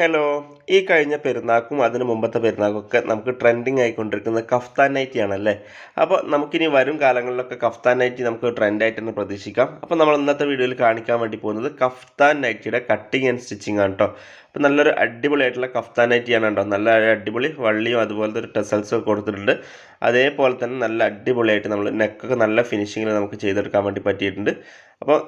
Hello ഈ കഴിഞ്ഞ പെരുന്നാക്കും അതിന് മുമ്പത്തെ പെരുന്നാക്കും ഒക്കെ നമുക്ക് ട്രെൻഡിങ് ആയിക്കൊണ്ടിരിക്കുന്നത് കഫ്താൻ നൈറ്റി ആണല്ലേ? അപ്പോൾ നമുക്കിനി വരും കാലങ്ങളിലൊക്കെ കഫ്താൻ നൈറ്റി നമുക്ക് ട്രെൻഡായിട്ട് തന്നെ പ്രതീക്ഷിക്കാം. അപ്പോൾ നമ്മൾ ഇന്നത്തെ വീഡിയോയിൽ കാണിക്കാൻ വേണ്ടി പോകുന്നത് കഫ്താൻ നൈറ്റിയുടെ കട്ടിങ് ആൻഡ് സ്റ്റിച്ചിങ് ആണ് കേട്ടോ അപ്പോൾ നല്ലൊരു അടിപൊളിയായിട്ടുള്ള കഫ്താൻ നൈറ്റിയാണ് കേട്ടോ നല്ല അടിപൊളി വള്ളിയും അതുപോലത്തെ ഒരു ടെസൽസും ഒക്കെ കൊടുത്തിട്ടുണ്ട്. അതേപോലെ തന്നെ നല്ല അടിപൊളിയായിട്ട് നമ്മൾ നെക്കൊക്കെ നല്ല ഫിനിഷിങ്ങിൽ നമുക്ക് ചെയ്തെടുക്കാൻ വേണ്ടി പറ്റിയിട്ടുണ്ട്. അപ്പോൾ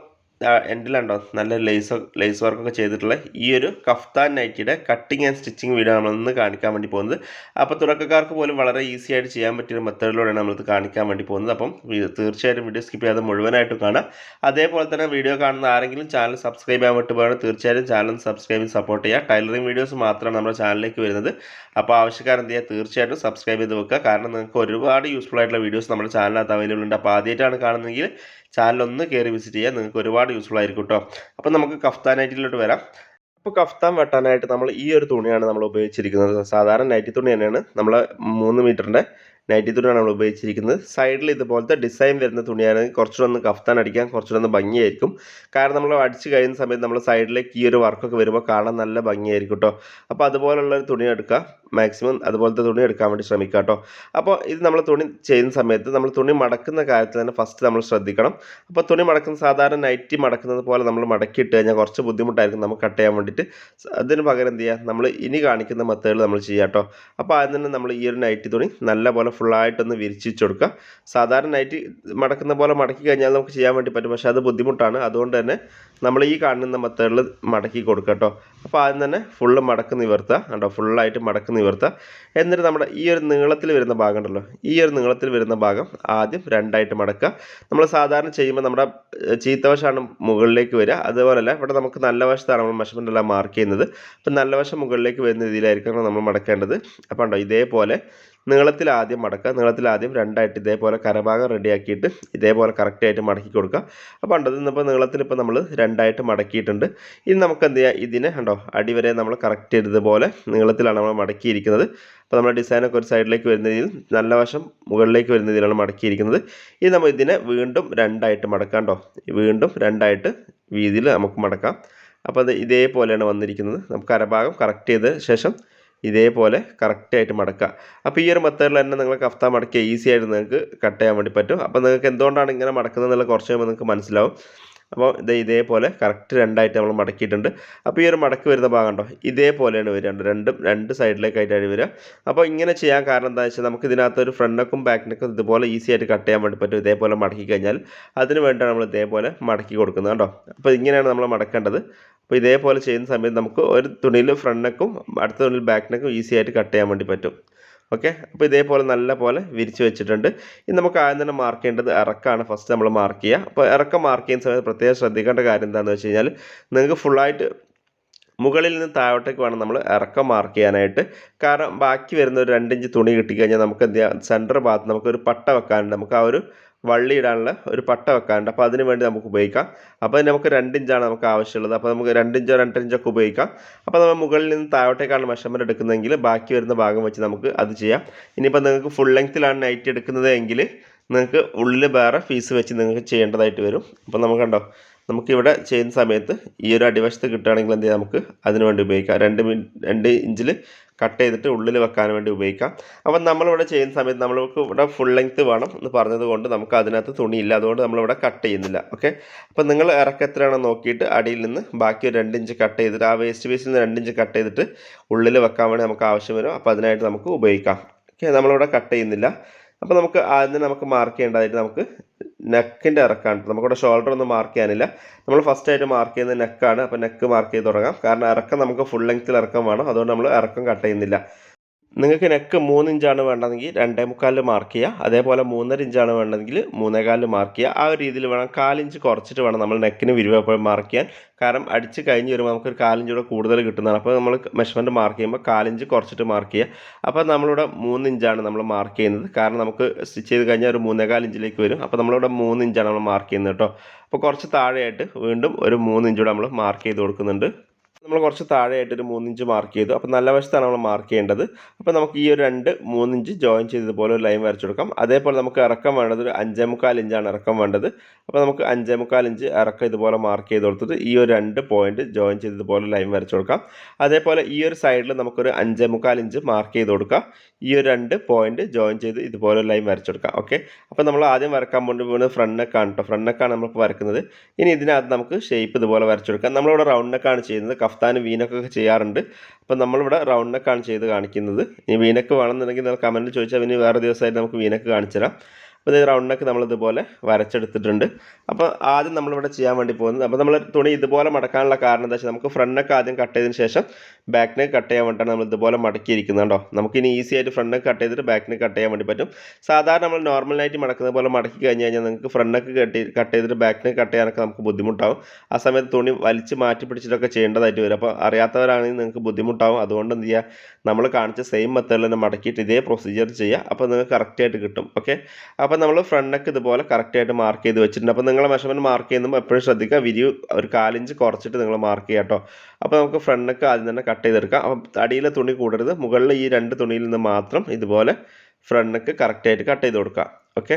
എൻഡിലുണ്ടോ നല്ല ലേസ് ലേസ് വർക്കൊക്കെ ചെയ്തിട്ടുള്ള ഈ ഒരു കഫ്താൻ നൈറ്റിയുടെ കട്ടിങ് ആൻഡ് സ്റ്റിച്ചിങ് വീഡിയോ നമ്മളൊന്ന് കാണിക്കാൻ വേണ്ടി പോകുന്നത്. അപ്പോൾ തുടക്കക്കാർക്ക് പോലും വളരെ ഈസി ആയിട്ട് ചെയ്യാൻ പറ്റിയൊരു മെത്തേഡിലൂടെയാണ് നമ്മളിത് കാണിക്കാൻ വേണ്ടി പോകുന്നത്. അപ്പം തീർച്ചയായിട്ടും വീഡിയോ സ്കിപ്പ് ചെയ്യാതെ മുഴുവനായിട്ട് കാണാം. അതേപോലെ തന്നെ വീഡിയോ കാണുന്ന ആരെങ്കിലും ചാനൽ സബ്സ്ക്രൈബ് ചെയ്യാൻ വേണ്ടി പോകണം തീർച്ചയായും ചാനൽ സബ്സ്ക്രൈബ് ചെയ്ത് സപ്പോർട്ട് ചെയ്യുക. ടൈലറിംഗ് വീഡിയോസ് മാത്രമാണ് നമ്മുടെ ചാനലിലേക്ക് വരുന്നത്. അപ്പോൾ ആവശ്യക്കാരൻ എന്ത് ചെയ്യുക? തീർച്ചയായിട്ടും സബ്സ്ക്രൈബ് ചെയ്ത് വെക്കുക. കാരണം നിങ്ങൾക്ക് ഒരുപാട് യൂസ്ഫുൾ ആയിട്ടുള്ള വീഡിയോസ് നമ്മുടെ ചാനലിനകത്ത് അവൈലബിൾ ഉണ്ട്. അപ്പോൾ ആദ്യമായിട്ടാണ് കാണുന്നതെങ്കിൽ ചാനൽ ഒന്ന് കയറി വിസിറ്റ് ചെയ്യുക നിങ്ങൾക്ക് ഒരുപാട് യൂസ്ഫുൾ ആയിരിക്കും കേട്ടോ അപ്പോൾ നമുക്ക് കഫ്താൻ വരാം. അപ്പോൾ കഫ്താൻ വെട്ടാനായിട്ട് നമ്മൾ ഈ ഒരു തുണിയാണ് നമ്മൾ ഉപയോഗിച്ചിരിക്കുന്നത്. സാധാരണ നൈറ്റി തുണി തന്നെയാണ്. നമ്മൾ മൂന്ന് മീറ്ററിന്റെ നൈറ്റി തുണിയാണ് നമ്മൾ ഉപയോഗിച്ചിരിക്കുന്നത്. സൈഡിൽ ഇതുപോലത്തെ ഡിസൈൻ വരുന്ന തുണിയാണ്. കുറച്ചുകൂടെ ഒന്ന് കഫ്താൻ അടിക്കാൻ കുറച്ചുകൂടെ ഒന്ന് ഭംഗിയായിരിക്കും. കാരണം നമ്മൾ അടിച്ച് കഴിയുന്ന സമയത്ത് നമ്മൾ സൈഡിലേക്ക് ഈ ഒരു വർക്കൊക്കെ വരുമ്പോൾ കാണാൻ നല്ല ഭംഗിയായിരിക്കും കേട്ടോ അപ്പോൾ അതുപോലുള്ള ഒരു തുണി എടുക്കുക മാക്സിമം അതുപോലത്തെ തുണി എടുക്കാൻ വേണ്ടി ശ്രമിക്കുക കേട്ടോ അപ്പോൾ ഇത് നമ്മൾ തുണി ചെയ്യുന്ന സമയത്ത് നമ്മൾ തുണി മടക്കുന്ന കാര്യത്തിൽ തന്നെ ഫസ്റ്റ് നമ്മൾ ശ്രദ്ധിക്കണം. അപ്പോൾ തുണി മടക്കുന്ന സാധാരണ നൈറ്റി മടക്കുന്നത് പോലെ നമ്മൾ മടക്കിയിട്ട് കഴിഞ്ഞാൽ കുറച്ച് ബുദ്ധിമുട്ടായിരിക്കും നമുക്ക് കട്ട് ചെയ്യാൻ വേണ്ടിയിട്ട്. അതിന് പകരം എന്ത് ചെയ്യുക? നമ്മൾ ഇനി കാണിക്കുന്ന മെത്തേഡിൽ നമ്മൾ ചെയ്യുക കേട്ടോ. അപ്പോൾ ആദ്യം തന്നെ നമ്മൾ ഈ ഒരു നൈറ്റി തുണി നല്ല പോലെ ഫുള്ളായിട്ടൊന്ന് വിരിച്ചു വെച്ച് കൊടുക്കുക. സാധാരണ നൈറ്റി മടക്കുന്ന പോലെ മടക്കി കഴിഞ്ഞാൽ നമുക്ക് ചെയ്യാൻ വേണ്ടി പറ്റും. പക്ഷേ അത് ബുദ്ധിമുട്ടാണ്. അതുകൊണ്ട് തന്നെ നമ്മൾ ഈ കാണുന്ന മെത്തേഡിൽ മടക്കി കൊടുക്കുക കേട്ടോ. അപ്പോൾ ആദ്യം തന്നെ ഫുള്ള് മടക്ക് നിവർത്തുക. കേട്ടോ ഫുള്ളായിട്ട് മടക്ക് നിവർത്തുക എന്നിട്ട് നമ്മുടെ ഈ ഒരു നീളത്തിൽ വരുന്ന ഭാഗം ഉണ്ടല്ലോ ഈ ഒരു നീളത്തിൽ വരുന്ന ഭാഗം ആദ്യം രണ്ടായിട്ട് മടക്കുക. നമ്മൾ സാധാരണ ചെയ്യുമ്പോൾ നമ്മുടെ ചീത്തവശമാണ് ചീത്ത വശമാണ് മുകളിലേക്ക് വരിക. അതുപോലല്ല ഇവിടെ നമുക്ക് നല്ല വശത്താണ് നമ്മൾ മെഷർമെന്റ് എല്ലാം മാർക്ക് ചെയ്യുന്നത്. അപ്പം നല്ല വശം മുകളിലേക്ക് വരുന്ന രീതിയിലായിരിക്കണം നമ്മൾ മടക്കേണ്ടത്. അപ്പോൾ ഉണ്ടോ ഇതേപോലെ നീളത്തിൽ ആദ്യം മടക്കുക. നീളത്തിൽ ആദ്യം രണ്ടായിട്ട് ഇതേപോലെ കരഭാഗം റെഡിയാക്കിയിട്ട് ഇതേപോലെ കറക്റ്റായിട്ട് മടക്കി കൊടുക്കുക. അപ്പോൾ ഉണ്ടോ ഇന്നിപ്പോൾ നീളത്തിൽ ഇപ്പോൾ നമ്മൾ രണ്ടായിട്ട് മടക്കിയിട്ടുണ്ട്. ഇനി നമുക്ക് എന്ത് ചെയ്യാം? ഇതിനെ കണ്ടോ? അടിവരെ നമ്മൾ കറക്റ്റ് ഇതുപോലെ നീളത്തിലാണ് നമ്മൾ മടക്കിയിരിക്കുന്നത്. അപ്പോൾ നമ്മുടെ ഡിസൈനൊക്കെ ഒരു സൈഡിലേക്ക് വരുന്ന രീതിയിൽ നല്ല വശം മുകളിലേക്ക് വരുന്ന രീതിയിലാണ് മടക്കിയിരിക്കുന്നത്. ഇനി നമ്മൾ ഇതിനെ വീണ്ടും രണ്ടായിട്ട് മടക്കാം കേട്ടോ വീണ്ടും രണ്ടായിട്ട് വീതിയിൽ നമുക്ക് മടക്കാം. അപ്പോൾ അത് ഇതേപോലെയാണ് വന്നിരിക്കുന്നത്. നമുക്ക് അരഭാഗം കറക്റ്റ് ചെയ്ത ശേഷം ഇതേപോലെ കറക്റ്റായിട്ട് മടക്കുക. അപ്പോൾ ഈ ഒരു മെത്തേഡിൽ തന്നെ നിങ്ങൾ കഫ്ത മടക്കിയ ഈസി ആയിട്ട് നിങ്ങൾക്ക് കട്ട് ചെയ്യാൻ വേണ്ടി പറ്റും. അപ്പോൾ നിങ്ങൾക്ക് എന്തുകൊണ്ടാണ് ഇങ്ങനെ മടക്കുന്നത് എന്നുള്ള കുറച്ച് കഴിയുമ്പോൾ നിങ്ങൾക്ക് മനസ്സിലാവും. അപ്പോൾ ഇത് ഇതേപോലെ കറക്റ്റ് രണ്ടായിട്ട് നമ്മൾ മടക്കിയിട്ടുണ്ട്. അപ്പോൾ ഈ ഒരു മടക്ക് വരുന്ന ഭാഗം ഉണ്ടോ ഇതേപോലെയാണ് വരിക രണ്ടും രണ്ട് സൈഡിലേക്കായിട്ടാണ് വരിക. അപ്പോൾ ഇങ്ങനെ ചെയ്യാൻ കാരണം എന്താ വെച്ചാൽ നമുക്ക് ഇതിനകത്ത് ഒരു ഫ്രണ്ട് ബാക്കിനൊക്കെ ബാക്ക് നെക്കും ഇതുപോലെ ഈസി ആയിട്ട് കട്ട് ചെയ്യാൻ വേണ്ടി പറ്റും. ഇതേപോലെ മടക്കി കഴിഞ്ഞാൽ അതിന് വേണ്ടിയാണ് നമ്മൾ ഇതേപോലെ മടക്കി കൊടുക്കുന്നത് കേട്ടോ അപ്പോൾ ഇങ്ങനെയാണ് നമ്മൾ മടക്കേണ്ടത്. അപ്പോൾ ഇതേപോലെ ചെയ്യുന്ന സമയത്ത് നമുക്ക് ഒരു തുണിയിൽ ഫ്രണ്ട് നെക്കും അടുത്ത തുണിയിൽ ബാക്ക് നെക്കും ഈസി ആയിട്ട് കട്ട് ചെയ്യാൻ വേണ്ടി പറ്റും. ഓക്കെ അപ്പോൾ ഇതേപോലെ നല്ല പോലെ വിരിച്ച് വെച്ചിട്ടുണ്ട്. ഇനി നമുക്ക് ആദ്യം തന്നെ മാർക്ക് ചെയ്യേണ്ടത് ഇറക്കമാണ് ഫസ്റ്റ് നമ്മൾ മാർക്ക് ചെയ്യുക. അപ്പോൾ ഇറക്കം മാർക്ക് ചെയ്യുന്ന സമയത്ത് പ്രത്യേകം ശ്രദ്ധിക്കേണ്ട കാര്യം എന്താണെന്ന് വെച്ച് കഴിഞ്ഞാൽ നിങ്ങൾക്ക് ഫുള്ളായിട്ട് മുകളിൽ നിന്ന് താഴോട്ടേക്ക് വേണം നമ്മൾ ഇറക്കം മാർക്ക് ചെയ്യാനായിട്ട്. കാരണം ബാക്കി വരുന്ന ഒരു രണ്ടിഞ്ച് തുണി കിട്ടിക്കഴിഞ്ഞാൽ നമുക്ക് എന്ത് ചെയ്യാം? സെന്റർ ഭാഗത്ത് നമുക്കൊരു പട്ട വെക്കാനുണ്ട്. നമുക്ക് ആ ഒരു വള്ളി ഇടാനുള്ള ഒരു പട്ട വെക്കാനുണ്ട്. അപ്പോൾ അതിന് വേണ്ടി നമുക്ക് ഉപയോഗിക്കാം. അപ്പോൾ നമുക്ക് രണ്ടിഞ്ചാണ് നമുക്ക് ആവശ്യമുള്ളത്. അപ്പോൾ നമുക്ക് രണ്ടിഞ്ചോ രണ്ടരഞ്ചൊക്കെ ഉപയോഗിക്കാം. അപ്പോൾ നമ്മൾ മുകളിൽ നിന്ന് താഴോട്ടേക്കാണ് മെഷർമെന്റ് എടുക്കുന്നതെങ്കിൽ ബാക്കി വരുന്ന ഭാഗം വെച്ച് നമുക്ക് അത് ചെയ്യാം. ഇനിയിപ്പോൾ നിങ്ങൾക്ക് ഫുൾ ലെങ്ത്തിലാണ് നൈറ്റ് എടുക്കുന്നത് എങ്കിൽ നിങ്ങൾക്ക് ഉള്ളിൽ വേറെ ഫീസ് വെച്ച് നിങ്ങൾക്ക് ചെയ്യേണ്ടതായിട്ട് വരും. അപ്പോൾ നമുക്ക് കണ്ടോ? നമുക്കിവിടെ ചെയ്യുന്ന സമയത്ത് ഈ ഒരു അടിവശത്ത് കിട്ടുകയാണെങ്കിൽ എന്ത് ചെയ്യാം നമുക്ക് അതിനുവേണ്ടി ഉപയോഗിക്കാം. രണ്ട് മിനിറ്റ് രണ്ട് ഇഞ്ചിൽ കട്ട് ചെയ്തിട്ട് ഉള്ളിൽ വെക്കാൻ വേണ്ടി ഉപയോഗിക്കാം. അപ്പം നമ്മളിവിടെ ചെയ്യുന്ന സമയത്ത് നമ്മൾക്ക് ഇവിടെ ഫുൾ ലെങ്ത്ത് വേണം എന്ന് പറഞ്ഞത് കൊണ്ട് നമുക്ക് അതിനകത്ത് തുണിയില്ല. അതുകൊണ്ട് നമ്മളിവിടെ കട്ട് ചെയ്യുന്നില്ല. ഓക്കെ അപ്പം നിങ്ങൾ ഇറക്കത്തിലാണ് നോക്കിയിട്ട് അടിയിൽ നിന്ന് ബാക്കി ഒരു രണ്ട് ഇഞ്ച് കട്ട് ചെയ്തിട്ട് ആ വേസ്റ്റ് പീസിൽ നിന്ന് രണ്ട് ഇഞ്ച് കട്ട് ചെയ്തിട്ട് ഉള്ളിൽ വെക്കാൻ വേണ്ടി നമുക്ക് ആവശ്യം വരും. അപ്പോൾ അതിനായിട്ട് നമുക്ക് ഉപയോഗിക്കാം. ഓക്കെ നമ്മളിവിടെ കട്ട് ചെയ്യുന്നില്ല. അപ്പോൾ നമുക്ക് അതിന് നമുക്ക് മാർക്ക് ചെയ്യേണ്ടതായിട്ട് നമുക്ക് നെക്കിന്റെ ഇറക്കാണ്. നമുക്കിവിടെ ഷോൾഡർ ഒന്നും മാർക്ക് ചെയ്യാനില്ല. നമ്മൾ ഫസ്റ്റ് ആയിട്ട് മാർക്ക് ചെയ്യുന്നത് നെക്കാണ് അപ്പോൾ നെക്ക് മാർക്ക് ചെയ്ത് തുടങ്ങാം. കാരണം ഇറക്കം നമുക്ക് ഫുൾ ലെങ്ത്തിൽ ഇറക്കം വേണം. അതുകൊണ്ട് നമ്മൾ ഇറക്കം കട്ട് ചെയ്യുന്നില്ല. നിങ്ങൾക്ക് നെക്ക് മൂന്ന് ഇഞ്ചാണ് വേണ്ടതെങ്കിൽ രണ്ടേ മുക്കാലിൽ മാർക്ക് ചെയ്യുക അതേപോലെ മൂന്നര ഇഞ്ചാണ് വേണ്ടതെങ്കിൽ മൂന്നേകാലിൽ മാർക്ക് ചെയ്യുക ആ ഒരു രീതിയിൽ വേണം. കാലിഞ്ച് കുറച്ചിട്ട് വേണം നമ്മൾ നെക്കിന് വിരിവ് എപ്പോഴും മാർക്ക് ചെയ്യാൻ. കാരണം അടിച്ച് കഴിഞ്ഞ് വരുമ്പോൾ നമുക്കൊരു കാലിഞ്ച് കൂടെ കൂടുതൽ കിട്ടുന്നതാണ്. അപ്പോൾ നമ്മൾ മെഷർമെന്റ് മാർക്ക് ചെയ്യുമ്പോൾ കാലിഞ്ച് കുറച്ചിട്ട് മാർക്ക് ചെയ്യുക അപ്പോൾ നമ്മളിവിടെ മൂന്ന് ഇഞ്ചാണ് നമ്മൾ മാർക്ക് ചെയ്യുന്നത്. കാരണം നമുക്ക് സ്റ്റിച്ച് ചെയ്ത് കഴിഞ്ഞാൽ ഒരു മൂന്നേകാൽ ഇഞ്ചിലേക്ക് വരും. അപ്പോൾ നമ്മളിവിടെ മൂന്ന് ഇഞ്ചാണ് നമ്മൾ മാർക്ക് ചെയ്യുന്നത് കേട്ടോ. അപ്പോൾ കുറച്ച് താഴെയായിട്ട് വീണ്ടും ഒരു മൂന്ന് ഇഞ്ചൂടെ നമ്മൾ മാർക്ക് ചെയ്ത് കൊടുക്കുന്നുണ്ട്. നമ്മൾ കുറച്ച് താഴെയായിട്ട് ഒരു മൂന്നിഞ്ച് മാർക്ക് ചെയ്തു. അപ്പോൾ നല്ല വശത്താണ് നമ്മൾ മാർക്ക് ചെയ്യേണ്ടത്. അപ്പോൾ നമുക്ക് ഈ ഒരു രണ്ട് മൂന്നിഞ്ച് ജോയിൻ ചെയ്തതുപോലെ ഒരു ലൈൻ വരച്ചു കൊടുക്കാം. അതേപോലെ നമുക്ക് ഇറക്കം വേണ്ടത് ഒരു അഞ്ചേ മുക്കാൽ ഇഞ്ചാണ് ഇറക്കം വേണ്ടത്. അപ്പോൾ നമുക്ക് അഞ്ചേ മുക്കാൽ ഇഞ്ച് ഇറക്കം ഇതുപോലെ മാർക്ക് ചെയ്ത് കൊടുത്തിട്ട് ഈ ഒരു രണ്ട് പോയിന്റ് ജോയിൻ ചെയ്തതുപോലെ ലൈൻ വരച്ചു കൊടുക്കാം. അതേപോലെ ഈ ഒരു സൈഡിൽ നമുക്കൊരു അഞ്ചേ മുക്കാൽ ഇഞ്ച് മാർക്ക് ചെയ്ത് കൊടുക്കാം. ഈ ഒരു രണ്ട് പോയിന്റ് ജോയിൻ ചെയ്ത് ഇതുപോലെ ഒരു ലൈൻ വരച്ചു കൊടുക്കാം. ഓക്കെ അപ്പോൾ നമ്മൾ ആദ്യം വരക്കാൻ വേണ്ടി പോകുന്നത് ഫ്രണ്ട് നെക്കാണ് കേട്ടോ ഫ്രണ്ട് നെക്കാണ് നമ്മളിപ്പോൾ വരക്കുന്നത്. ഇനി ഇതിനകത്ത് നമുക്ക് ഷേപ്പ് ഇതുപോലെ വരച്ചു കൊടുക്കാം. നമ്മളിവിടെ റൗണ്ട് നെക്കാണ് ചെയ്യുന്നത്. കഫ്താന് വീനക്കൊക്കെ ചെയ്യാറുണ്ട്. അപ്പം നമ്മളിവിടെ റൗണ്ട് നെക്കാണ് ചെയ്ത് കാണിക്കുന്നത്. ഇനി വീനക്ക് വേണമെന്നുണ്ടെങ്കിൽ നിങ്ങൾ കമന്റ് ചോദിച്ചാൽ ഇനി വേറെ ദിവസമായിട്ട് നമുക്ക് വീനക്ക് കാണിച്ചു തരാം. അപ്പോൾ ഇത് റൗണ്ടൊക്കെ നമ്മളിതുപോലെ വരച്ചെടുത്തിട്ടുണ്ട്. അപ്പോൾ ആദ്യം നമ്മളിവിടെ ചെയ്യാൻ വേണ്ടി പോകുന്നത് അപ്പോൾ നമ്മൾ തുണി ഇതുപോലെ മടക്കാനുള്ള കാരണം എന്താ വെച്ചാൽ നമുക്ക് ഫ്രണ്ടൊക്കെ ആദ്യം കട്ട് ചെയ്തതിന് ശേഷം ബാക്ക് നെക്ക് കട്ട് ചെയ്യാൻ വേണ്ടിയിട്ടാണ് നമ്മൾ ഇതുപോലെ മടക്കിയിരിക്കുന്നത് കേട്ടോ. നമുക്കിനി ഈസി ആയിട്ട് ഫ്രണ്ട് കട്ട് ചെയ്തിട്ട് ബാക്ക് കട്ട് ചെയ്യാൻ വേണ്ടി പറ്റും. സാധാരണ നമ്മൾ നോർമലായിട്ട് മടക്കുന്ന പോലെ മടക്കി കഴിഞ്ഞ് കഴിഞ്ഞാൽ നിങ്ങൾക്ക് ഫ്രണ്ട് കട്ട് കട്ട് ചെയ്തിട്ട് ബാക്ക് കട്ട് ചെയ്യാനൊക്കെ നമുക്ക് ബുദ്ധിമുട്ടാവും. ആ സമയത്ത് തുണി വലിച്ച് മാറ്റി പിടിച്ചിട്ടൊക്കെ ചെയ്യേണ്ടതായിട്ട് വരും. അപ്പോൾ അറിയാത്തവരാണെങ്കിൽ നിങ്ങൾക്ക് ബുദ്ധിമുട്ടാവും. അതുകൊണ്ട് എന്ത് ചെയ്യുക നമ്മൾ കാണിച്ച സെയിം മെത്തേഡിൽ തന്നെ മടക്കിയിട്ട് ഇതേ പ്രൊസീജിയർ ചെയ്യുക അപ്പോൾ നിങ്ങൾക്ക് കറക്റ്റായിട്ട് കിട്ടും. ഓക്കെ അപ്പോൾ നമ്മൾ ഫ്രണ്ട് നെക്ക് ഇതുപോലെ കറക്റ്റായിട്ട് മാർക്ക് ചെയ്ത് വെച്ചിട്ടുണ്ട്. അപ്പോൾ നിങ്ങൾ മെഷർമെന്റ് മാർക്ക് ചെയ്യുമ്പോൾ എപ്പോഴും ശ്രദ്ധിക്കുക വിരി ഒരു കാലിഞ്ച് കുറച്ചിട്ട് നിങ്ങൾ മാർക്ക് ചെയ്യുക കേട്ടോ അപ്പോൾ നമുക്ക് ഫ്രണ്ട് നെക്ക് ആദ്യം തന്നെ കട്ട് ചെയ്തെടുക്കാം. അപ്പം അടിയിലെ തുണി കൂടരുത്. മുകളിൽ ഈ രണ്ട് തുണിയിൽ നിന്ന് മാത്രം ഇതുപോലെ ഫ്രണ്ട് നെക്ക് കറക്റ്റായിട്ട് കട്ട് ചെയ്ത് കൊടുക്കാം ഓക്കെ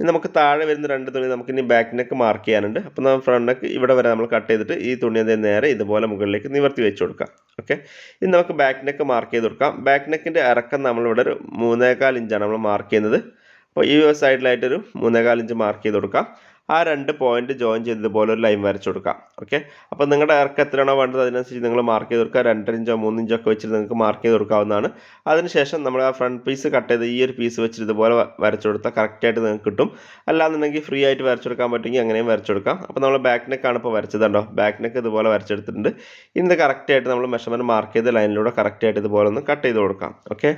ഇനി നമുക്ക് താഴെ വരുന്ന രണ്ട് തുണി നമുക്ക് ഇനി ബാക്ക് നെക്ക് മാർക്ക് ചെയ്യാനുണ്ട്. അപ്പോൾ നമ്മൾ ഫ്രണ്ട് നെക്ക് ഇവിടെ വരെ നമ്മൾ കട്ട് ചെയ്തിട്ട് ഈ തുണി അതേ നേരെ ഇതുപോലെ മുകളിലേക്ക് നിവർത്തി വെച്ച് കൊടുക്കാം ഓക്കെ ഇനി നമുക്ക് ബാക്ക് നെക്ക് മാർക്ക് ചെയ്ത് കൊടുക്കാം. ബാക്ക് നെക്കിന്റെ ഇറക്കം നമ്മളിവിടെ ഒരു മൂന്നേകാൽ ഇഞ്ചാണ് നമ്മൾ മാർക്ക് ചെയ്യുന്നത്. അപ്പോൾ ഈ ഒരു സൈഡിലായിട്ടൊരു മൂന്നേകാലഞ്ച് മാർക്ക് ചെയ്ത് കൊടുക്കാം. ആ രണ്ട് പോയിന്റ് ജോയിൻ ചെയ്തതുപോലെ ഒരു ലൈൻ വരച്ചു കൊടുക്കാം. ഓക്കെ അപ്പോൾ നിങ്ങളുടെ ഇറക്കം എത്രയാണോ വേണ്ടത് അതിനനുസരിച്ച് നിങ്ങൾ മാർക്ക് ചെയ്ത് കൊടുക്കുക. രണ്ടര ഇഞ്ചോ മൂന്ന് ഇഞ്ചോ ഒക്കെ വെച്ചിട്ട് നിങ്ങൾക്ക് മാർക്ക് ചെയ്ത് കൊടുക്കാവുന്നതാണ്. അതിനുശേഷം നമ്മൾ ആ ഫ്രണ്ട് പീസ് കട്ട് ചെയ്ത് ഈ ഒരു പീസ് വെച്ചിട്ട് ഇതുപോലെ വരച്ചു കൊടുത്താൽ കറക്റ്റായിട്ട് നിങ്ങൾക്ക് കിട്ടും. അല്ലാന്നുണ്ടെങ്കിൽ ഫ്രീ ആയിട്ട് വരച്ചു കൊടുക്കാൻ പറ്റുമെങ്കിൽ അങ്ങനെയും വരച്ചു കൊടുക്കാം. അപ്പോൾ നമ്മൾ ബാക്ക് നെക്കാണ് ഇപ്പോൾ വരച്ചതുണ്ടോ ബാക്ക് നെക്ക് ഇതുപോലെ വരച്ചെടുത്തിട്ടുണ്ട്. ഇന്ന് കറക്റ്റായിട്ട് നമ്മൾ മെഷർമെന്റ് മാർക്ക് ചെയ്ത ലൈനിലൂടെ കറക്റ്റായിട്ട് ഇതുപോലെ ഒന്ന് കട്ട് ചെയ്ത് കൊടുക്കാം. ഓക്കെ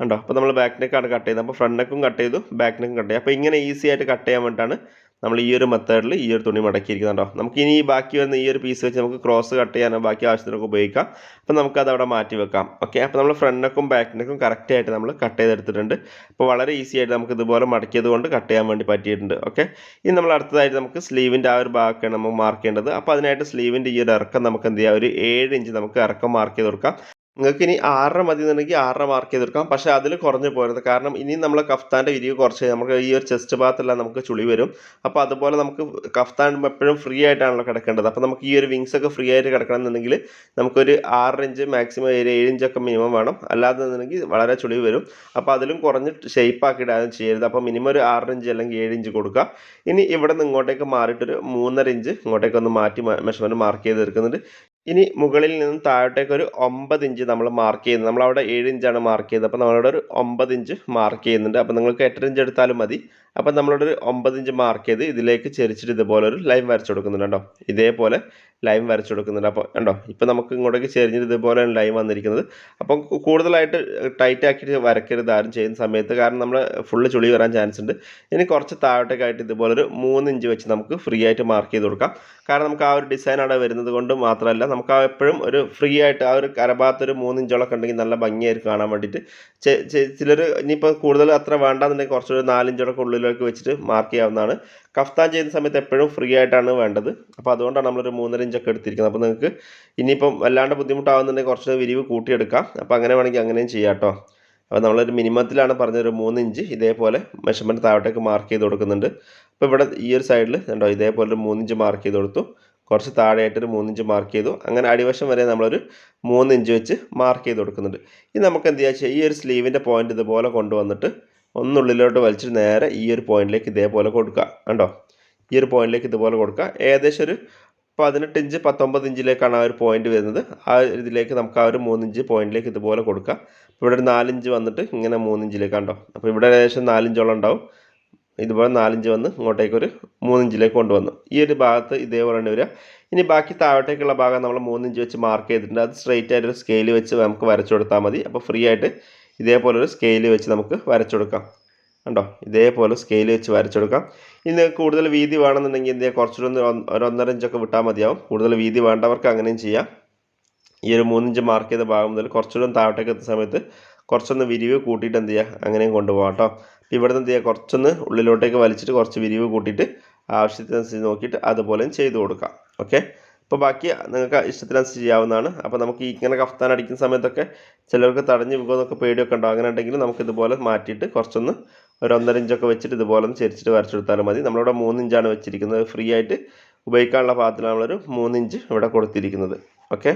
ഉണ്ടോ അപ്പോൾ നമ്മൾ ബാക്ക് നെക്കാണ് കട്ട് ചെയ്തത്. അപ്പോൾ ഫ്രണ്ട് നെക്കും കട്ട് ചെയ്തു ബാക്ക് നെക്കും കട്ട് ചെയ്തു. അപ്പോൾ ഇങ്ങനെ ഈസി ആയിട്ട് കട്ട് ചെയ്യാൻ വേണ്ടിയിട്ടാണ് നമ്മൾ ഈ ഒരു മെത്തേഡിൽ ഈ ഒരു തുണി മടക്കിയിരിക്കുന്നുണ്ടോ നമുക്ക് ഇനി ബാക്കി വരുന്ന ഈ ഒരു പീസ് വെച്ച് നമുക്ക് ക്രോസ് കട്ട് ചെയ്യാനോ ബാക്കി ആവശ്യത്തിനൊക്കെ ഉപയോഗിക്കാം. അപ്പോൾ നമുക്കത് അവിടെ മാറ്റി വെക്കാം. ഓക്കെ അപ്പോൾ നമ്മൾ ഫ്രണ്ട് നെക്കും ബാക്ക് നെക്കും കറക്റ്റായിട്ട് നമ്മൾ കട്ട് ചെയ്തെടുത്തിട്ടുണ്ട്. അപ്പോൾ വളരെ ഈസി ആയിട്ട് നമുക്ക് ഇതുപോലെ മടക്കിയത് കൊണ്ട് കട്ട് ചെയ്യാൻ വേണ്ടി പറ്റിയിട്ടുണ്ട്. ഓക്കെ ഇനി നമ്മൾ അടുത്തതായിട്ട് നമുക്ക് സ്ലീവിന്റെ ആ ഒരു ഭാഗമൊക്കെയാണ് നമ്മൾ മാർക്ക് ചെയ്യേണ്ടത്. അപ്പോൾ അതിനായിട്ട് സ്ലീവിന്റെ ഈ ഒരു ഇറക്കം നമുക്ക് എന്ത് ചെയ്യാം? ഒരു ഏഴ് ഇഞ്ച് നമുക്ക് ഇറക്കം മാർക്ക് ചെയ്ത് കൊടുക്കാം. നിങ്ങൾക്ക് ഇനി ആറര മതി എന്നുണ്ടെങ്കിൽ ആറര മാർക്ക് ചെയ്തെടുക്കാം. പക്ഷേ അതിൽ കുറഞ്ഞു പോരുത്. കാരണം ഇനി നമ്മൾ കഫ്താന്റെ വിരിവ് കുറച്ച് നമുക്ക് ഈ ഒരു ചെസ്റ്റ് ഭാഗത്തെല്ലാം നമുക്ക് ചുളി വരും. അപ്പോൾ അതുപോലെ നമുക്ക് കഫ്താൻ എപ്പോഴും ഫ്രീ ആയിട്ടാണല്ലോ കിടക്കേണ്ടത്. അപ്പോൾ നമുക്ക് ഈ ഒരു വിങ്സ് ഒക്കെ ഫ്രീ ആയിട്ട് കിടക്കണം എന്നുണ്ടെങ്കിൽ നമുക്കൊരു ആറ് ഇഞ്ച് മാക്സിമം ഒരു ഏഴ് ഇഞ്ചൊക്കെ മിനിമം വേണം. അല്ലാതെ എന്നുണ്ടെങ്കിൽ വളരെ ചുളി വരും. അപ്പോൾ അതിലും കുറഞ്ഞ് ഷേപ്പ് ആക്കി ഇടാൻ ചെയ്യരുത്. അപ്പോൾ മിനിമം ഒരു ആറ് ഇഞ്ച് അല്ലെങ്കിൽ ഏഴ് ഇഞ്ച് കൊടുക്കുക. ഇനി ഇവിടെ നിന്ന് ഇങ്ങോട്ടേക്ക് മാറിയിട്ടൊരു മൂന്നര ഇഞ്ച് ഇങ്ങോട്ടേക്ക് ഒന്ന് മാറ്റി മെഷർമെന്റ് മാർക്ക് ചെയ്ത് എടുക്കുന്നുണ്ട് ഇനി മുകളിൽ നിന്നും താഴോട്ടേക്ക് ഒരു ഒമ്പത് ഇഞ്ച് നമ്മൾ മാർക്ക് ചെയ്യുന്നത് നമ്മളവിടെ ഏഴ് ഇഞ്ചാണ് മാർക്ക് ചെയ്തത്. അപ്പോൾ നമ്മളവിടെ ഒരു ഒമ്പത് ഇഞ്ച് മാർക്ക് ചെയ്യുന്നുണ്ട്. അപ്പോൾ നിങ്ങൾക്ക് എട്ടര ഇഞ്ച് എടുത്താലും മതി. അപ്പോൾ നമ്മളോട് ഒരു ഒമ്പത് ഇഞ്ച് മാർക്ക് ചെയ്ത് ഇതിലേക്ക് ചെരിച്ചിട്ട് ഇതുപോലെ ഒരു ലൈൻ വരച്ചു കൊടുക്കുന്നുണ്ട് കേട്ടോ ഇതേപോലെ ലൈൻ വരച്ചു കൊടുക്കുന്നുണ്ട്. അപ്പോൾ കണ്ടോ? ഇപ്പോൾ നമുക്ക് ഇങ്ങോട്ടേക്ക് ചെരിഞ്ഞിട്ട് ഇതുപോലെയാണ് ലൈൻ വന്നിരിക്കുന്നത്. അപ്പം കൂടുതലായിട്ട് ടൈറ്റ് ആക്കിയിട്ട് വരക്കരുത് ആരും ചെയ്യുന്ന സമയത്ത്. കാരണം നമ്മൾ ഫുള്ള് ചുളി വരാൻ ചാൻസ് ഉണ്ട്. ഇനി കുറച്ച് താഴോട്ടേക്കായിട്ട് ഇതുപോലെ ഒരു മൂന്ന് ഇഞ്ച് വെച്ച് നമുക്ക് ഫ്രീ ആയിട്ട് മാർക്ക് ചെയ്ത് കൊടുക്കാം. കാരണം നമുക്ക് ആ ഒരു ഡിസൈൻ അവിടെ വരുന്നത് കൊണ്ട് മാത്രമല്ല നമുക്ക് ആ എപ്പോഴും ഒരു ഫ്രീ ആയിട്ട് ആ ഒരു കരഭാഗത്ത് ഒരു മൂന്ന് ഇഞ്ചോളൊക്കെ ഉണ്ടെങ്കിൽ നല്ല ഭംഗിയായിട്ട് കാണാൻ വേണ്ടിയിട്ട്. ചിലർ ഇനിയിപ്പോൾ കൂടുതൽ അത്ര വേണ്ടാന്നുണ്ടെങ്കിൽ കുറച്ചൊരു നാലിഞ്ചോടൊക്കെ ഉള്ളിലേക്ക് വെച്ചിട്ട് മാർക്ക് ചെയ്യാവുന്നതാണ്. കഫ്താൻ ചെയ്യുന്ന സമയത്ത് എപ്പോഴും ഫ്രീ ആയിട്ടാണ് വേണ്ടത്. അപ്പോൾ അതുകൊണ്ടാണ് നമ്മളൊരു മൂന്നര ഇഞ്ചൊക്കെ എടുത്തിരിക്കുന്നത്. അപ്പോൾ നിങ്ങൾക്ക് ഇനിയിപ്പം വല്ലാണ്ട് ബുദ്ധിമുട്ടാവുന്നുണ്ടെങ്കിൽ കുറച്ച് വിരിവ് കൂട്ടിയെടുക്കാം. അപ്പോൾ അങ്ങനെ വേണമെങ്കിൽ അങ്ങനെയും ചെയ്യാം കേട്ടോ. അപ്പോൾ നമ്മളൊരു മിനിമത്തിലാണ് പറഞ്ഞൊരു മൂന്ന് ഇഞ്ച് ഇതേപോലെ മെഷർമെന്റ് താഴോട്ടേക്ക് മാർക്ക് ചെയ്ത് കൊടുക്കുന്നുണ്ട്. അപ്പോൾ ഇവിടെ ഈ ഒരു സൈഡിൽ കണ്ടോ ഇതേപോലെ ഒരു മൂന്നിഞ്ച് മാർക്ക് ചെയ്ത് കൊടുത്തു. കുറച്ച് താഴെയായിട്ടൊരു മൂന്നിഞ്ച് മാർക്ക് ചെയ്തു. അങ്ങനെ അടിവശം വരെ നമ്മളൊരു മൂന്ന് ഇഞ്ച് വെച്ച് മാർക്ക് ചെയ്ത് കൊടുക്കുന്നുണ്ട്. ഇനി നമുക്ക് എന്ത് ചെയ്യാ ഈ ഒരു സ്ലീവിന്റെ പോയിന്റ് ഇതുപോലെ കൊണ്ടുവന്നിട്ട് ഒന്നുള്ളിലോട്ട് വലിച്ചിട്ട് നേരെ ഈ ഒരു പോയിന്റിലേക്ക് ഇതേപോലെ കൊടുക്കുക. കണ്ടോ? ഈ ഒരു പോയിന്റിലേക്ക് ഇതുപോലെ കൊടുക്കുക. ഏകദേശം ഒരു പതിനെട്ട് ഇഞ്ച് പത്തൊമ്പത് ഇഞ്ചിലേക്കാണ് ആ ഒരു പോയിന്റ് വരുന്നത്. ആ ഇതിലേക്ക് നമുക്ക് ആ ഒരു മൂന്നിഞ്ച് പോയിന്റിലേക്ക് ഇതുപോലെ കൊടുക്കുക. അപ്പോൾ ഇവിടെ ഒരു നാലിഞ്ച് വന്നിട്ട് ഇങ്ങനെ മൂന്നിഞ്ചിലേക്ക് കണ്ടോ? അപ്പോൾ ഇവിടെ ഏകദേശം നാലിഞ്ചോളം ഉണ്ടാവും. ഇതുപോലെ നാലിഞ്ച് വന്ന് ഇങ്ങോട്ടേക്ക് ഒരു മൂന്നിഞ്ചിലേക്ക് കൊണ്ടുവന്നു. ഈ ഒരു ഭാഗത്ത് ഇതേപോലെ തന്നെ വരിക. ഇനി ബാക്കി താഴോട്ടേക്കുള്ള ഭാഗം നമ്മൾ മൂന്നിഞ്ച് വെച്ച് മാർക്ക് ചെയ്തിട്ടുണ്ട്. അത് സ്ട്രെയിറ്റ് ആയിട്ട് ഒരു സ്കെയിൽ വെച്ച് നമുക്ക് വരച്ചു കൊടുത്താൽ മതി. അപ്പോൾ ഫ്രീ ആയിട്ട് ഇതേപോലെ ഒരു സ്കെയിൽ വെച്ച് നമുക്ക് വരച്ചെടുക്കാം. കണ്ടോ? ഇതേപോലെ സ്കെയിൽ വെച്ച് വരച്ചെടുക്കാം. ഇനി കൂടുതൽ വീതി വേണമെന്നുണ്ടെങ്കിൽ ചെയ്യുക കുറച്ചുകൂടി ഒന്ന് ഒരു ഒന്നര ഇഞ്ചൊക്കെ വിട്ടാൽ മതിയാവും. കൂടുതൽ വീതി വേണ്ടവർക്ക് അങ്ങനെയും ചെയ്യാം. ഈ ഒരു മൂന്നിഞ്ച് മാർക്ക് ചെയ്ത ഭാഗം മുതൽ കുറച്ചുകൂടി താഴോട്ടേക്ക് എത്തുന്ന സമയത്ത് കുറച്ചൊന്ന് വിരിവ് കൂട്ടിയിട്ട് എന്ത് ചെയ്യുക അങ്ങനെയും കൊണ്ടുപോകാം കേട്ടോ. ഇവിടെ നിന്ന് എന്ത് ചെയ്യുക കുറച്ചൊന്ന് ഉള്ളിലോട്ടേക്ക് വലിച്ചിട്ട് കുറച്ച് വിരിവ് കൂട്ടിയിട്ട് ആവശ്യത്തിനനുസരിച്ച് നോക്കിയിട്ട് അതുപോലെയും ചെയ്തു കൊടുക്കാം. ഓക്കെ? അപ്പോൾ ബാക്കി നിങ്ങൾക്ക് ഇഷ്ടത്തിനനുസരിച്ച് ചെയ്യാവുന്നതാണ്. അപ്പോൾ നമുക്ക് ഇങ്ങനെ കഫ്താൻ അടിക്കുന്ന സമയത്തൊക്കെ ചിലർക്ക് തടഞ്ഞു പോകുമെന്നൊക്കെ പേടിയൊക്കെ ഉണ്ടാവും. അങ്ങനെ ഉണ്ടെങ്കിൽ നമുക്ക് ഇതുപോലെ മാറ്റിയിട്ട് കുറച്ചൊന്ന് ഒരു ഒന്നര ഇഞ്ചൊക്കെ വെച്ചിട്ട് ഇതുപോലെ ഒന്ന് ചെരിച്ചിട്ട് വരച്ചെടുത്താലും മതി. നമ്മളിവിടെ മൂന്ന് ഇഞ്ചാണ് വെച്ചിരിക്കുന്നത്. ഫ്രീ ആയിട്ട് ഉപയോഗിക്കാനുള്ള പാകത്തിലാണ് നമ്മളൊരു മൂന്ന് ഇഞ്ച് ഇവിടെ കൊടുത്തിരിക്കുന്നത്. ഓക്കെ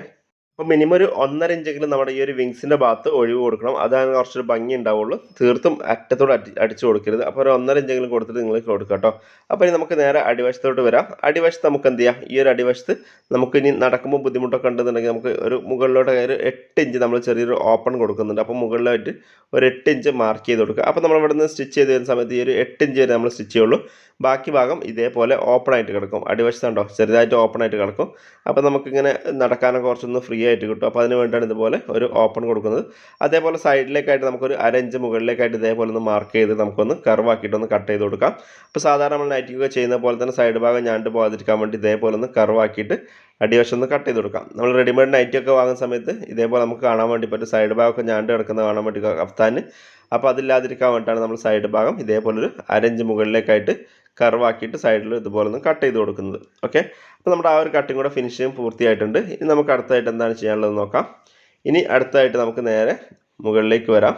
അപ്പോൾ മിനിമം ഒരു ഒന്നര ഇഞ്ചെങ്കിലും നമ്മുടെ ഈ ഒരു വിങ്സിന്റെ ഭാഗത്ത് ഒഴിവ് കൊടുക്കണം. അതാണ് കുറച്ചൊരു ഭംഗി ഉണ്ടാവുള്ളൂ. തീർത്തും അറ്റത്തോട് അടി അടിച്ചു കൊടുക്കരുത്. അപ്പോൾ ഒരു ഒന്നര ഇഞ്ചെങ്കിലും കൊടുത്തിട്ട് നിങ്ങൾ കൊടുക്കുക കേട്ടോ. അപ്പോൾ ഇനി നമുക്ക് നേരെ അടിവശത്തോട്ട് വരാം. അടിവശത്ത് നമുക്ക് എന്ത് ചെയ്യാം? ഈ ഒരു അടിവശത്ത് നമുക്ക് ഇനി നടക്കുമ്പോൾ ബുദ്ധിമുട്ടൊക്കെ ഉണ്ടെന്നുണ്ടെങ്കിൽ നമുക്ക് ഒരു മുകളിലോട്ട് ഒരു എട്ട് ഇഞ്ച് നമ്മൾ ചെറിയൊരു ഓപ്പൺ കൊടുക്കുന്നുണ്ട്. അപ്പോൾ മുകളിലായിട്ട് ഒരു എട്ട് ഇഞ്ച് മാർക്ക് ചെയ്ത് കൊടുക്കുക. അപ്പോൾ നമ്മൾ ഇവിടെ നിന്ന് സ്റ്റിച്ച് ചെയ്ത് വരുന്ന സമയത്ത് ഈ ഒരു എട്ട് ഇഞ്ച് വരെ നമ്മൾ സ്റ്റിച്ച് ചെയ്യുള്ളൂ. ബാക്കി ഭാഗം ഇതേപോലെ ഓപ്പൺ ആയിട്ട് കിടക്കും. അടിവശത്തുണ്ടോ? ചെറുതായിട്ട് ഓപ്പൺ ആയിട്ട് കിടക്കും. അപ്പോൾ നമുക്കിങ്ങനെ നടക്കാനൊക്കെ കുറച്ചൊന്ന് ഫ്രീ ആയിട്ട് കിട്ടും. അപ്പോൾ അതിന് വേണ്ടിയാണ് ഇതുപോലെ ഒരു ഓപ്പൺ കൊടുക്കുന്നത്. അതേപോലെ സൈഡിലേക്കായിട്ട് നമുക്കൊരു അരഞ്ച് മുകളിലേക്കായിട്ട് ഇതേപോലെ ഒന്ന് മാർക്ക് ചെയ്ത് നമുക്കൊന്ന് കർവാക്കിയിട്ടൊന്ന് കട്ട് ചെയ്ത് കൊടുക്കാം. അപ്പോൾ സാധാരണ നമ്മൾ നൈറ്റിക്കൊക്കെ ചെയ്യുന്ന പോലെ തന്നെ സൈഡ് ഭാഗം ഞാണ്ട് പോകാതിരിക്കാൻ വേണ്ടി ഇതേപോലെ ഒന്ന് കർവാക്കിയിട്ട് അടിവശം ഒന്ന് കട്ട് ചെയ്ത് കൊടുക്കാം. നമ്മൾ റെഡിമെയ്ഡ് നൈറ്റി ഒക്കെ വാങ്ങുന്ന സമയത്ത് ഇതേപോലെ നമുക്ക് കാണാൻ വേണ്ടി പറ്റും സൈഡ് ഭാഗമൊക്കെ ഞാണ്ട് കിടക്കുന്ന കാണാൻ വേണ്ടി അഫ്താൻ അപ്പോൾ അതില്ലാതിരിക്കാൻ വേണ്ടിയിട്ടാണ് നമ്മൾ സൈഡ് ഭാഗം ഇതേപോലൊരു അരഞ്ച് മുകളിലേക്കായിട്ട് കർവാക്കിയിട്ട് സൈഡിൽ ഇതുപോലെ ഒന്ന് കട്ട് ചെയ്ത് കൊടുക്കുന്നത്. ഓക്കെ അപ്പോൾ നമ്മുടെ ആ ഒരു കട്ടിങ് കൂടെ ഫിനിഷിങ് പൂർത്തിയായിട്ടുണ്ട്. ഇനി നമുക്ക് അടുത്തായിട്ട് എന്താണ് ചെയ്യാനുള്ളത് നോക്കാം. ഇനി അടുത്തായിട്ട് നമുക്ക് നേരെ മുകളിലേക്ക് വരാം.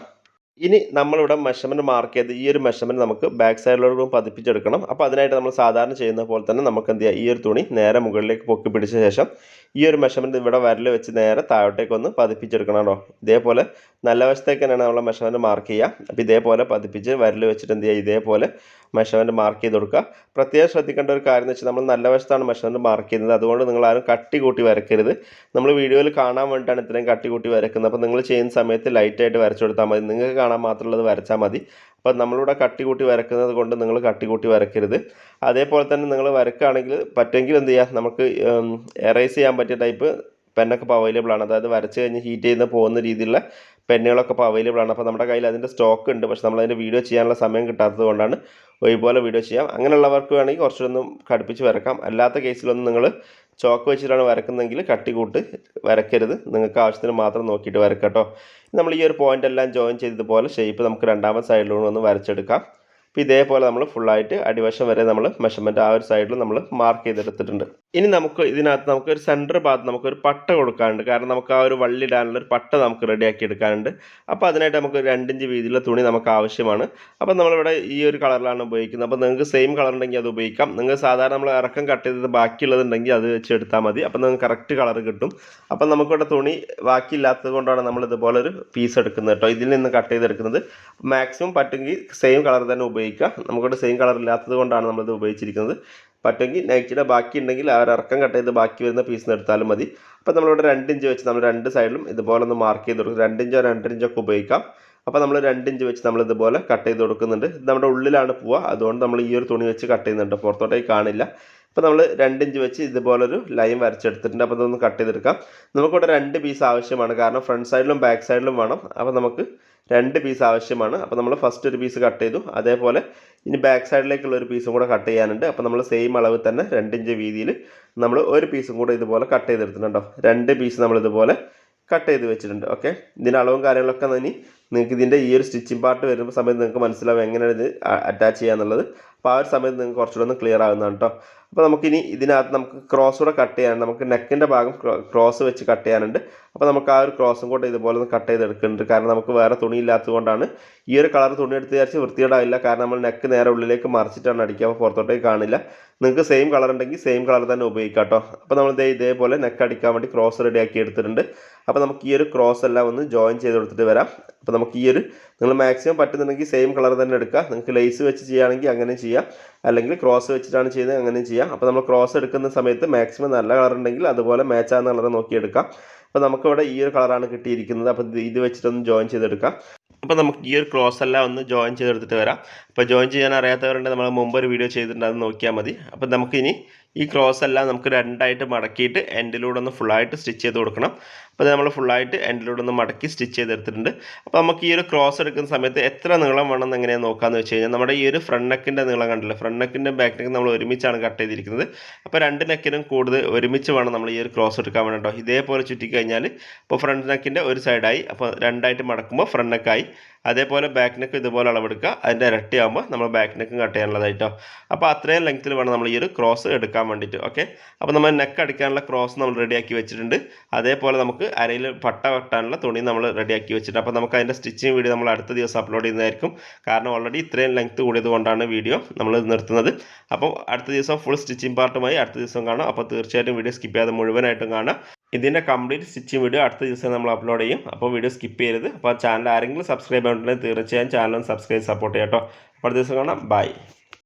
ഇനി നമ്മളിവിടെ മെഷർമെന്റ് മാർക്ക് ചെയ്ത് ഈ ഒരു മെഷർമെന്റ് നമുക്ക് ബാക്ക് സൈഡിലോട്ട് പതിപ്പിച്ചെടുക്കണം. അപ്പോൾ അതിനായിട്ട് നമ്മൾ സാധാരണ ചെയ്യുന്ന പോലെ തന്നെ നമുക്ക് എന്ത് ചെയ്യാം? ഈ ഒരു തുണി നേരെ മുകളിലേക്ക് പൊക്കി പിടിച്ച ശേഷം ഈ ഒരു മെഷർമെന്റ് ഇവിടെ വരൽ വെച്ച് നേരെ താഴോട്ടേക്ക് ഒന്ന് പതിപ്പിച്ചെടുക്കണം കേട്ടോ. ഇതേപോലെ നല്ല വശത്തേക്ക് തന്നെയാണ് നമ്മൾ മെഷർമെന്റ് മാർക്ക് ചെയ്യുക. അപ്പോൾ ഇതേപോലെ പതിപ്പിച്ച് വരൽ വെച്ചിട്ട് എന്ത് ചെയ്യുക? ഇതേപോലെ മെഷർമെന്റ് മാർക്ക് ചെയ്ത് കൊടുക്കുക. പ്രത്യേകം ശ്രദ്ധിക്കേണ്ട ഒരു കാര്യം എന്ന് വെച്ചാൽ നമ്മൾ നല്ല വശത്താണ് മെഷർമെന്റ് മാർക്ക് ചെയ്യുന്നത്. അതുകൊണ്ട് നിങ്ങൾ ആരും കട്ടി കൂട്ടി വരയ്ക്കരുത് നമ്മൾ വീഡിയോയിൽ കാണാൻ വേണ്ടിയിട്ടാണ് ഇത്രയും കട്ടി കൂട്ടി വരയ്ക്കുന്നത് അപ്പോൾ നിങ്ങൾ ചെയ്യുന്ന സമയത്ത് ലൈറ്റായിട്ട് വരച്ചു കൊടുത്താൽ മതി. നിങ്ങൾക്ക് കാണാൻ മാത്രമുള്ളത് വരച്ചാൽ മതി. അപ്പം നമ്മളിവിടെ കട്ടി കൂട്ടി വരക്കുന്നത് കൊണ്ട് നിങ്ങൾ കട്ടി കൂട്ടി വരയ്ക്കരുത്. അതേപോലെ തന്നെ നിങ്ങൾ വരക്കുകയാണെങ്കിൽ പറ്റുമെങ്കിൽ എന്ത് ചെയ്യുക? നമുക്ക് എറേസ് ചെയ്യാൻ പറ്റിയ ടൈപ്പ് പെന്നൊക്കെ ഇപ്പോൾ അവൈലബിൾ ആണ്. അതായത് വരച്ച് കഴിഞ്ഞ് ഹീറ്റ് ചെയ്യുന്ന പോകുന്ന രീതിയിലുള്ള പെന്നുകളൊക്കെ ഇപ്പോൾ അവൈലബിൾ ആണ്. അപ്പോൾ നമ്മുടെ കയ്യിൽ അതിന്റെ സ്റ്റോക്ക് ഉണ്ട്. പക്ഷേ നമ്മളതിന്റെ വീഡിയോ ചെയ്യാനുള്ള സമയം കിട്ടാത്തത് കൊണ്ടാണ് ഒരുപോലെ വീഡിയോ ചെയ്യാം. അങ്ങനെയുള്ളവർക്ക് വേണമെങ്കിൽ കുറച്ചൊന്നും കടുപ്പിച്ച് വരക്കാം അല്ലാത്ത കേസിലൊന്നും നിങ്ങൾ ചോക്ക് വെച്ചിട്ടാണ് വരക്കുന്നതെങ്കിൽ കട്ടി കൂട്ട് വരക്കരുത് നിങ്ങൾക്ക് ആവശ്യത്തിന് മാത്രം നോക്കിയിട്ട് വരക്കാം കേട്ടോ. നമ്മൾ ഈ ഒരു പോയിന്റ് എല്ലാം ജോയിൻ ചെയ്തതുപോലെ ഷേപ്പ് നമുക്ക് രണ്ടാമത്തെ സൈഡിലൂടെ ഒന്ന് വരച്ചെടുക്കാം. അപ്പോൾ ഇതേപോലെ നമ്മൾ ഫുള്ളായിട്ട് അടിവശം വരെ നമ്മൾ മെഷർമെന്റ് ആ ഒരു സൈഡിൽ നമ്മൾ മാർക്ക് ചെയ്തെടുത്തിട്ടുണ്ട്. ഇനി നമുക്ക് ഇതിനകത്ത് നമുക്ക് ഒരു സെന്റർ ഭാഗത്ത് നമുക്കൊരു പട്ട കൊടുക്കാനുണ്ട്. കാരണം നമുക്ക് ആ ഒരു വള്ളി ഇടാനുള്ള ഒരു പട്ട നമുക്ക് റെഡിയാക്കി എടുക്കാനുണ്ട്. അപ്പോൾ അതിനായിട്ട് നമുക്ക് രണ്ടിഞ്ച് വീതിയിലുള്ള തുണി നമുക്ക് ആവശ്യമാണ്. അപ്പോൾ നമ്മളിവിടെ ഈ ഒരു കളറിലാണ് ഉപയോഗിക്കുന്നത്. അപ്പോൾ നിങ്ങൾക്ക് സെയിം കളർ ഉണ്ടെങ്കിൽ അത് ഉപയോഗിക്കാം. നിങ്ങൾ സാധാരണ നമ്മൾ ഇറക്കം കട്ട് ചെയ്തത് ബാക്കിയുള്ളതുണ്ടെങ്കിൽ അത് വെച്ച് എടുത്താൽ മതി. അപ്പോൾ നിങ്ങൾക്ക് കറക്റ്റ് കളർ കിട്ടും. അപ്പോൾ നമുക്കിവിടെ തുണി ബാക്കിയില്ലാത്തത് കൊണ്ടാണ് നമ്മൾ ഇതുപോലെ ഒരു പീസ് എടുക്കുന്നത് കേട്ടോ. ഇതിൽ നിന്ന് കട്ട് ചെയ്തെടുക്കുന്നത്. മാക്സിമം പറ്റുമെങ്കിൽ സെയിം കളർ തന്നെ ഉപയോഗിക്കുക. നമുക്കിവിടെ സെയിം കളർ ഇല്ലാത്തത് കൊണ്ടാണ് നമ്മളിത് ഉപയോഗിച്ചിരിക്കുന്നത്. പറ്റുമെങ്കിൽ നൈറ്റിയുടെ ബാക്കി ഉണ്ടെങ്കിൽ ആ ഒരു ഇറക്കം കട്ട് ചെയ്ത് ബാക്കി വരുന്ന പീസ് എടുത്താലും മതി. അപ്പോൾ നമ്മളിവിടെ രണ്ട് ഇഞ്ച് വെച്ച് നമ്മൾ രണ്ട് സൈഡിലും ഇതുപോലെ ഒന്ന് മാർക്ക് ചെയ്ത് കൊടുക്കും. രണ്ട് ഇഞ്ചോ ഇഞ്ചോ ഒക്കെ ഉപയോഗിക്കാം. അപ്പോൾ നമ്മൾ രണ്ട് ഇഞ്ച് വെച്ച് നമ്മൾ ഇതുപോലെ കട്ട് ചെയ്ത് കൊടുക്കുന്നുണ്ട്. ഇത് നമ്മുടെ ഉള്ളിലാണ് പോവുക. അതുകൊണ്ട് നമ്മൾ ഈ ഒരു തുണി വെച്ച് കട്ട് ചെയ്യുന്നുണ്ട്. പുറത്തോട്ടേക്ക് കാണില്ല. അപ്പോൾ നമ്മൾ രണ്ട് ഇഞ്ച് വെച്ച് ഇതുപോലൊരു ലൈൻ വരച്ചെടുത്തിട്ടുണ്ട്. അപ്പോൾ ഇതൊന്ന് കട്ട് ചെയ്തെടുക്കാം. നമുക്കിവിടെ രണ്ട് പീസ് ആവശ്യമാണ്. കാരണം ഫ്രണ്ട് സൈഡിലും ബാക്ക് സൈഡിലും വേണം. അപ്പോൾ നമുക്ക് രണ്ട് പീസ് ആവശ്യമാണ്. അപ്പോൾ നമ്മൾ ഫസ്റ്റ് ഒരു പീസ് കട്ട് ചെയ്തു. അതേപോലെ ഇനി ബാക്ക് സൈഡിലേക്കുള്ള ഒരു പീസും കൂടെ കട്ട് ചെയ്യാനുണ്ട്. അപ്പോൾ നമ്മൾ സെയിം അളവിൽ തന്നെ രണ്ടിഞ്ച് വീതിയിൽ നമ്മൾ ഒരു പീസും കൂടെ ഇതുപോലെ കട്ട് ചെയ്തെടുത്തിട്ടുണ്ടോ രണ്ട് പീസ് നമ്മൾ ഇതുപോലെ കട്ട് ചെയ്ത് വെച്ചിട്ടുണ്ട്. ഓക്കെ ഇതിന്റെ അളവും കാര്യങ്ങളൊക്കെ ഇനി നിങ്ങൾക്ക് ഇതിന്റെ ഈ ഒരു സ്റ്റിച്ചിങ് പാർട്ട് വരുമ്പോൾ സമയത്ത് നിങ്ങൾക്ക് മനസ്സിലാവും എങ്ങനെയാണ് ഇത് അറ്റാച്ച് ചെയ്യാന്നുള്ളത്. അപ്പോൾ ആ ഒരു സമയത്ത് നിങ്ങൾക്ക് കുറച്ചുകൂടെ ഒന്ന് ക്ലിയർ ആകുന്നതാണ് കേട്ടോ അപ്പോൾ നമുക്കിനി ഇതിനകത്ത് നമുക്ക് ക്രോസ് കൂടെ കട്ട് ചെയ്യാനുണ്ട് നമുക്ക് നെക്കിന്റെ ഭാഗം ക്രോസ് വെച്ച് കട്ട് ചെയ്യാനുണ്ട്. അപ്പോൾ നമുക്ക് ആ ഒരു ക്രോസും കൂടെ ഇതുപോലെ ഒന്ന് കട്ട് ചെയ്തെടുക്കുന്നുണ്ട്. കാരണം നമുക്ക് വേറെ തുണി ഇല്ലാത്തതുകൊണ്ടാണ് ഈ ഒരു കളർ തുണി എടുത്ത് വിചാരിച്ച് വൃത്തികേടാവില്ല. കാരണം നമ്മൾ നെക്ക് നേരെ ഉള്ളിലേക്ക് മറിച്ചിട്ടാണ് അടിക്കുക. അപ്പോൾ പുറത്തോട്ടേക്ക് കാണില്ല. നിങ്ങൾക്ക് സെയിം കളർ ഉണ്ടെങ്കിൽ സെയിം കളർ തന്നെ ഉപയോഗിക്കാം കേട്ടോ അപ്പോൾ നമ്മൾ ഇതേ ഇതേപോലെ നെക്ക് അടിക്കാൻ വേണ്ടി ക്രോസ് റെഡിയാക്കി എടുത്തിട്ടുണ്ട്. അപ്പോൾ നമുക്ക് ഈ ഒരു ക്രോസ് എല്ലാം ഒന്ന് ജോയിൻ ചെയ്ത് കൊടുത്തിട്ട് വരാം. അപ്പോൾ നമുക്ക് ഈ ഒരു നിങ്ങൾ മാക്സിമം പറ്റുന്നുണ്ടെങ്കിൽ സെയിം കളർ തന്നെ എടുക്കുക. നിങ്ങൾക്ക് ലേസ് വെച്ച് ചെയ്യുകയാണെങ്കിൽ അങ്ങനെ ചെയ്യാം. അല്ലെങ്കിൽ ക്രോസ് വെച്ചിട്ടാണ് ചെയ്യുന്നത് അങ്ങനെയും ചെയ്യാം. അപ്പോൾ നമ്മൾ ക്രോസ് എടുക്കുന്ന സമയത്ത് മാക്സിമം നല്ല കളർ ഉണ്ടെങ്കിൽ അതുപോലെ മാച്ച് ആകുന്ന കളർ നോക്കിയെടുക്കാം അപ്പോൾ നമുക്കിവിടെ ഈ ഒരു കളറാണ് കിട്ടിയിരിക്കുന്നത്. അപ്പോൾ ഇത് വെച്ചിട്ടൊന്ന് ജോയിൻ ചെയ്തെടുക്കാം. അപ്പോൾ നമുക്ക് ഈ ഒരു ക്രോസ് എല്ലാം ഒന്ന് ജോയിൻ ചെയ്തെടുത്തിട്ട് വരാം. അപ്പോൾ ജോയിൻ ചെയ്യാൻ അറിയാത്തവരുണ്ട് നമ്മൾ മുമ്പ് ഒരു വീഡിയോ ചെയ്തിട്ടുണ്ട് അത് നോക്കിയാൽ മതി. അപ്പോൾ നമുക്കിനി ഈ ക്രോസ് എല്ലാം നമുക്ക് രണ്ടായിട്ട് മടക്കിയിട്ട് എൻഡിലൂടെ ഒന്ന് ഫുള്ളായിട്ട് സ്റ്റിച്ച് ചെയ്ത് കൊടുക്കണം. അപ്പോൾ നമ്മൾ ഫുള്ളായിട്ട് എൻഡിലൂടെ ഒന്ന് മടക്കി സ്റ്റിച്ച് ചെയ്തെടുത്തിട്ടുണ്ട്. അപ്പോൾ നമുക്ക് ഈ ഒരു ക്രോസ് എടുക്കുന്ന സമയത്ത് എത്ര നീളം വേണമെന്ന് എങ്ങനെയാണ് നോക്കാമെന്ന് വെച്ച് കഴിഞ്ഞാൽ നമ്മുടെ ഈ ഒരു ഫ്രണ്ട് നെക്കിന്റെ നീളം കണ്ടില്ല? ഫ്രണ്ട് നെക്കിന്റെ ബാക്ക് നെക്ക് നമ്മൾ ഒരുമിച്ചാണ് കട്ട് ചെയ്തിരിക്കുന്നത്. അപ്പോൾ രണ്ട് നെക്കിനും കൂടുതൽ ഒരുമിച്ച് വേണം നമ്മൾ ഈ ഒരു ക്രോസ് എടുക്കാൻ വേണ്ടി കേട്ടോ. ഇതേപോലെ ചുറ്റി കഴിഞ്ഞാൽ ഇപ്പോൾ ഫ്രണ്ട് നെക്കിന്റെ ഒരു സൈഡായി അപ്പോൾ രണ്ടായിട്ട് മടക്കുമ്പോൾ ഫ്രണ്ട് നെക്കായി അതേപോലെ ബാക്ക് നെക്ക് ഇതുപോലെ അളവെടുക്കുക. അതിന്റെ ഇരട്ടിയാകുമ്പോൾ നമ്മൾ ബാക്ക് നെക്കും കട്ട് ചെയ്യാനുള്ളതായിട്ടോ അപ്പോൾ അത്രയും ലെങ്ത്തിൽ വേണം നമ്മൾ ഈ ഒരു ക്രോസ് എടുക്കാൻ വേണ്ടിയിട്ട് ഓക്കെ അപ്പോൾ നമ്മൾ നെക്ക് അടിക്കാനുള്ള ക്രോസ് നമ്മൾ റെഡിയാക്കി വെച്ചിട്ടുണ്ട്. അതേപോലെ നമുക്ക് അരയിൽ പട്ട വെട്ടാനുള്ള തുണി നമ്മൾ റെഡിയാക്കി വെച്ചിട്ടുണ്ട്. അപ്പോൾ നമുക്ക് അതിന്റെ സ്റ്റിച്ചിങ് വീഡിയോ നമ്മൾ അടുത്ത ദിവസം അപ്ലോഡ് ചെയ്യുന്നതായിരിക്കും. കാരണം ഓൾറെഡി ഇത്രയും ലെങ്ത്ത് കൂടിയതുകൊണ്ടാണ് വീഡിയോ നമ്മൾ നിർത്തുന്നത്. അപ്പോൾ അടുത്ത ദിവസം ഫുൾ സ്റ്റിച്ചിങ് പാർട്ടുമായി അടുത്ത ദിവസം കാണാം. അപ്പോൾ തീർച്ചയായിട്ടും വീഡിയോ സ്കിപ്പ് ചെയ്യാതെ മുഴുവനായിട്ടും കാണാം. ഇതിന്റെ കംപ്ലീറ്റ് സ്റ്റിച്ചിങ് വീഡിയോ അടുത്ത ദിവസം നമ്മൾ അപ്ലോഡ് ചെയ്യും. അപ്പോൾ വീഡിയോ സ്കിപ്പ് ചെയ്യരുത്. അപ്പോൾ ചാനൽ ആരെങ്കിലും സബ്സ്ക്രൈബ് ചെയ്തിട്ടുണ്ടെങ്കിൽ തീർച്ചയായും ചാനൽ സബ്സ്ക്രൈബ് സപ്പോർട്ട് ചെയ്യാം കേട്ടോ. അടുത്ത ദിവസം കാണാം. ബൈ